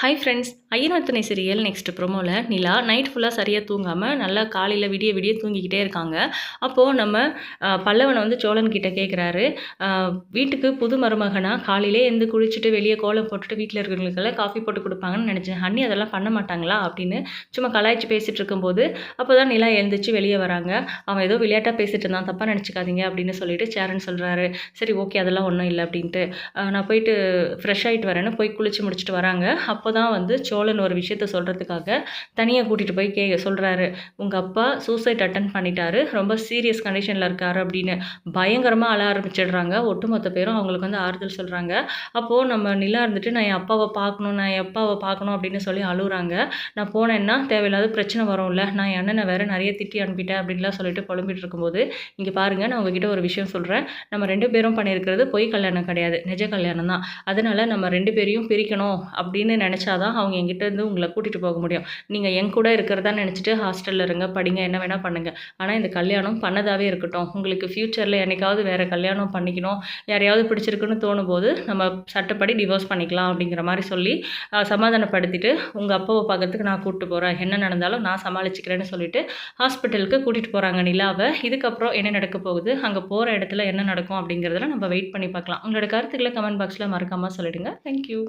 Hi friends Ayyanar Thunai serial next ப்ரொமோவில் Nila night ஃபுல்லாக சரியாக தூங்காமல் நல்லா காலையில் விடிய விடிய தூங்கிக்கிட்டே இருக்காங்க. அப்போது நம்ம பல்லவனை வந்து சோழன் கிட்டே கேட்குறாரு வீட்டுக்கு புது மருமகனாக காலையிலே எழுந்து குளிச்சுட்டு வெளியே கோலம் போட்டுட்டு வீட்டில் இருக்கிறவங்களுக்கெல்லாம் காஃபி போட்டு கொடுப்பாங்கன்னு நினச்சேன். அண்ணி அதெல்லாம் பண்ண மாட்டாங்களா? அப்படின்னு சும்மா கலாய்ச்சி பேசிகிட்டு இருக்கும்போது அப்போ தான் நிலா எழுந்திரிச்சு வெளியே வராங்க. அவன் ஏதோ விளையாட்டாக பேசிட்டு இருந்தான். தப்பாக நினச்சிக்காதீங்க அப்படின்னு சொல்லிட்டு சேரன் சொல்கிறாரு சரி ஓகே அதெல்லாம் ஒன்றும் இல்லை அப்படின்ட்டு. நான் போயிட்டு ஃப்ரெஷ் ஆகிட்டு வரேன்னு போய் குளிச்சு முடிச்சுட்டு வராங்க. அப்போ அப்போ தான் வந்து சோழன் ஒரு விஷயத்த சொல்கிறதுக்காக தனியாக கூட்டிகிட்டு போய் கே சொல்கிறாரு உங்கள் அப்பா சூசைட் அட்டன் பண்ணிட்டாரு. ரொம்ப சீரியஸ் கண்டிஷனில் இருக்காரு அப்படின்னு பயங்கரமாக அழ ஆரம்பிச்சிடுறாங்க. ஒட்டுமொத்த பேரும் அவங்களுக்கு வந்து ஆறுதல் சொல்கிறாங்க அப்போது நம்ம நிலா இருந்துட்டு நான் என் அப்பாவை பார்க்கணும் நான் என் அப்பாவை பார்க்கணும் அப்படின்னு சொல்லி அழுகுறாங்க நான் போனேன்னா தேவையில்லாத பிரச்சனை வரும்ல. நான் என் அண்ணனை வேறு நிறைய திட்டி அனுப்பிட்டேன் அப்படின்லாம் சொல்லிட்டு புலம்பிட்டு இருக்கும்போது இங்கே பாருங்கள் நான் உங்ககிட்ட ஒரு விஷயம் சொல்கிறேன் நம்ம ரெண்டு பேரும் பண்ணியிருக்கிறது பொய் கல்யாணம் கிடையாது. நிஜ கல்யாணம் தான். அதனால் நம்ம ரெண்டு பேரையும் பிரிக்கணும் அப்படின்னு நினச்சாதான் அவங்க எங்கிட்டேருந்து உங்களை கூட்டிகிட்டு போக முடியும். நீங்கள் என் கூட இருக்கிறதா நினச்சிட்டு ஹாஸ்டலில் இருங்க படிங்க என்ன வேணால் பண்ணுங்கள் ஆனால் இந்த கல்யாணம் பண்ணதாகவே இருக்கட்டும். உங்களுக்கு ஃப்யூச்சரில் என்னைக்காவது வேறு கல்யாணம் பண்ணிக்கணும் யாரையாவது பிடிச்சிருக்குன்னு தோணும் போது நம்ம சட்டப்படி டிவோர்ஸ் பண்ணிக்கலாம் அப்படிங்கிற மாதிரி சொல்லி சமாதானப்படுத்திட்டு உங்கள் அப்பாவை பார்க்கறதுக்கு நான் கூப்பிட்டு போகிறேன் என்ன நடந்தாலும் நான் சமாளிச்சுக்கிறேன்னு சொல்லிட்டு ஹாஸ்பிட்டலுக்கு கூட்டிகிட்டு போகிறாங்க நிலாவை. இதுக்கப்புறம் என்ன நடக்க போகுது? அங்கே போகிற இடத்துல என்ன நடக்கும் அப்படிங்கிறதுல நம்ம வெயிட் பண்ணி பார்க்கலாம். உங்களோட கருத்துக்களை கமெண்ட் பாக்ஸில் மறக்காமல் சொல்லிடுங்க. தேங்க்யூ